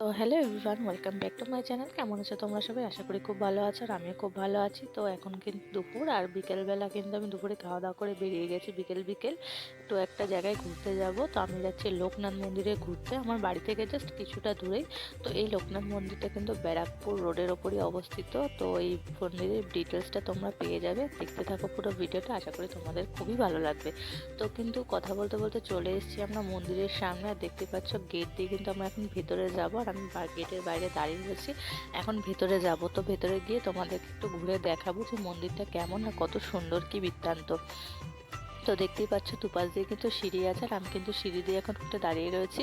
তো hello everyone welcome back to my channel কেমন আছো তোমরা সবাই? আশা করি খুব ভালো আছো আর আমিও খুব ভালো আছি। তো এখন কিন্তু দুপুর আর বিকেলবেলা কিন্তু আমি দুপুরে খাওয়া দাওয়া করে বেরিয়ে গেছি বিকেল বিকেল। তো একটা জায়গায় ঘুরতে যাব। তো আমি যাচ্ছি লোকনাথ মন্দিরে ঘুরতে। আমার বাড়ি থেকে জাস্ট কিছুটা দূরেই। তো এই লোকনাথ মন্দিরটা কিন্তু ব্যারাকপুর রোডের ওপরই অবস্থিত। তো এই মন্দিরের ডিটেলসটা তোমরা পেয়ে যাবে। দেখতে থাকো পুরো ভিডিওটা আশা করি তোমাদের খুবই ভালো লাগবে। তো কিন্তু কথা বলতে বলতে চলে এসেছি আমরা মন্দিরের সামনে। আর দেখতে পাচ্ছ গেট দিয়ে কিন্তু আমরা এখন ভিতরে যাব। আমি গেটের বাইরে দাঁড়িয়ে রয়েছি। এখন ভেতরে যাব তো ভেতরে গিয়ে তোমাদেরকে একটু ঘুরে দেখাবো যে মন্দিরটা কেমন আর কত সুন্দর কি বৃত্তান্ত। তো দেখতেই পাচ্ছ দুপাশ দিয়ে কিন্তু সিঁড়ি আছে আর আমি কিন্তু সিঁড়ি দিয়ে এখন একটু দাঁড়িয়ে রয়েছি,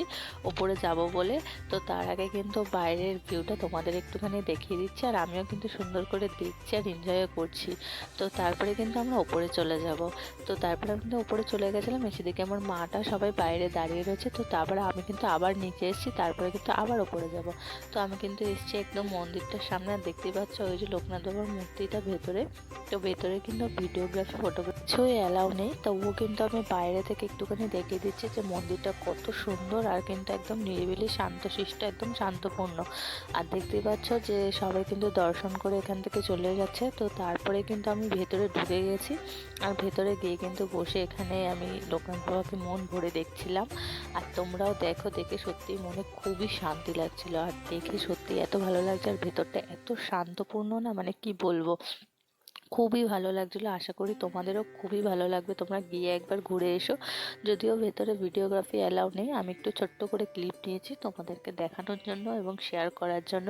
ওপরে যাব বলে। তো তার আগে কিন্তু বাইরের ভিউটা তোমাদের একটুখানি দেখিয়ে দিচ্ছি আর আমিও কিন্তু সুন্দর করে দেখছি আর এনজয়ও করছি। তো তারপরে কিন্তু আমরা ওপরে চলে যাব। তো তারপরে আমি কিন্তু ওপরে চলে গেছিলাম, এসে দেখে আমার মাটা সবাই বাইরে দাঁড়িয়ে রয়েছে। তো তারপরে আমি কিন্তু আবার নিচে এসেছি, তারপরে কিন্তু আবার ওপরে যাব। তো আমি কিন্তু এসেছি একদম মন্দিরটার সামনে আর দেখতেই পাচ্ছ ওই যে লোকনাথ বাবার মূর্তিটা ভেতরে। তো ভেতরে কিন্তু ভিডিওগ্রাফি ফটোগ্রাফি কিছুই অ্যালাউ নেই। তো তবুও কিন্তু আমি বাইরে থেকে একটুখানি দেখিয়ে দিচ্ছি যে মন্দিরটা কত সুন্দর আর কিন্তু একদম নিরিবিলি শান্তশিষ্ট, একদম শান্তপূর্ণ। আর দেখতেই পাচ্ছ যে সবাই কিন্তু দর্শন করে এখান থেকে চলে যাচ্ছে। তো তারপরে কিন্তু আমি ভেতরে ঢুকে গেছি আর ভেতরে গিয়ে কিন্তু বসে এখানে আমি লোকনাথ মন ভরে দেখছিলাম। আর তোমরাও দেখো, দেখে সত্যি মনে খুবই শান্তি লাগছিল। আর দেখে সত্যি এত ভালো লাগছে আর ভেতরটা এত শান্তপূর্ণ না মানে কি বলব? খুবই ভালো লাগছিল। আশা করি তোমাদেরও খুবই ভালো লাগবে। তোমরা গিয়ে একবার ঘুরে এসো। যদিও ভেতরে ভিডিওগ্রাফি অ্যালাউ নেই। আমি একটু ছোট্ট করে ক্লিপ নিয়েছি তোমাদেরকে দেখানোর জন্য এবং শেয়ার করার জন্য।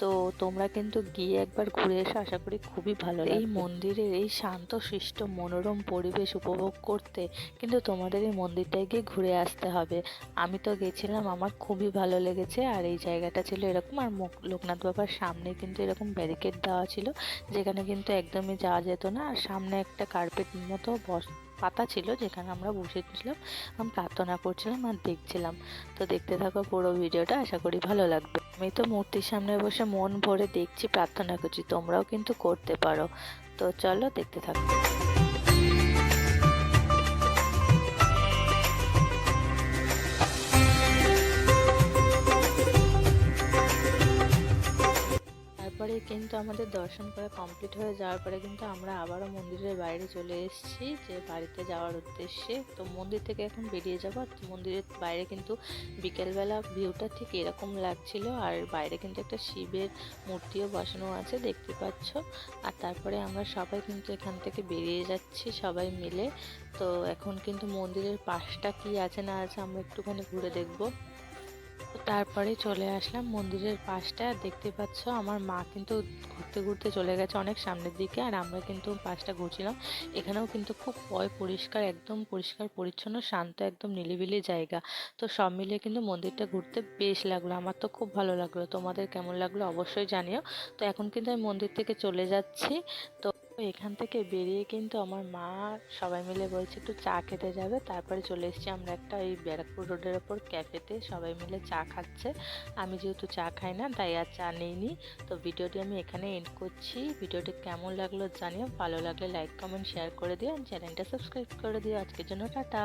তো তোমরা কিন্তু গিয়ে একবার ঘুরে এসো। আশা করি খুবই ভালো এই মন্দিরের এই শান্ত শিষ্ট মনোরম পরিবেশ উপভোগ করতে কিন্তু তোমাদের এই মন্দিরটায় গিয়ে ঘুরে আসতে হবে। আমি তো গেছিলাম আমার খুবই ভালো লেগেছে। আর এই জায়গাটা ছিল এরকম। আর লোকনাথ বাবার সামনে কিন্তু এরকম ব্যারিকেড দেওয়া ছিল। যেখানে কিন্তু একদমই যাওয়া যেত না। আর সামনে একটা কার্পেট মতো বস, পাতা ছিল যেখানে আমরা বসেছিলাম। আমি প্রার্থনা করছিলাম আর দেখছিলাম। তো দেখতে থাকো পুরো ভিডিওটা, আশা করি ভালো লাগবে। আমি তো মূর্তির সামনে বসে মন ভরে দেখছি, প্রার্থনা করছি, তোমরাও কিন্তু করতে পারো। তো চলো দেখতে থাকো। তারপরে কিন্তু আমাদের দর্শন করা কমপ্লিট হয়ে যাওয়ার পরে কিন্তু আমরা আবারও মন্দিরের বাইরে চলে এসেছি যে বাড়িতে যাওয়ার উদ্দেশ্যে। তো মন্দির থেকে এখন বেরিয়ে যাব। তো মন্দিরের বাইরে কিন্তু বিকেলবেলা ভিউটা ঠিক এরকম লাগছিল। আর বাইরে কিন্তু একটা শিবের মূর্তিও বসানো আছে, দেখতে পাচ্ছ। আর তারপরে আমরা সবাই কিন্তু এখান থেকে বেরিয়ে যাচ্ছি সবাই মিলে। তো এখন কিন্তু মন্দিরের পাশটা কি আছে না আছে আমরা একটুখানি ঘুরে দেখব। তারপরে চলে আসলাম মন্দিরের পাশটা। দেখতে পাচ্ছ আমার মা কিন্তু ঘুরতে ঘুরতে চলে গেছে অনেক সামনের দিকে আর আমরা কিন্তু পাশটা ঘুরছিলাম। এখানেও কিন্তু খুব পয় পরিষ্কার, একদম পরিষ্কার, পরিচ্ছন্ন, শান্ত, একদম নিলিবিলি জায়গা। তো সব মিলিয়ে কিন্তু মন্দিরটা ঘুরতে বেশ লাগল, আমার তো খুব ভালো লাগল। তোমাদের কেমন লাগল অবশ্যই জানিও। তো এখন কিন্তু আমি মন্দির থেকে চলে যাচ্ছি। তো এখান থেকে বেরিয়ে কিন্তু আমার মা সবাই মিলে বলছে একটু চা খেতে যাবে? তারপরে চলে এসেছি আমরা একটা ওই ব্যারাকপুর রোডের ওপর ক্যাফেতে সবাই মিলে চা খাচ্ছে। আমি যেহেতু চা খাই না, তাই আর চা নিইনি। তো ভিডিওটি আমি এখানে এন্ড করছি। ভিডিওটি কেমন লাগল জানিও। ভালো লাগলে লাইক কমেন্ট শেয়ার করে দিও। চ্যানেলটা সাবস্ক্রাইব করে দিও। আজকের জন্য টাটা।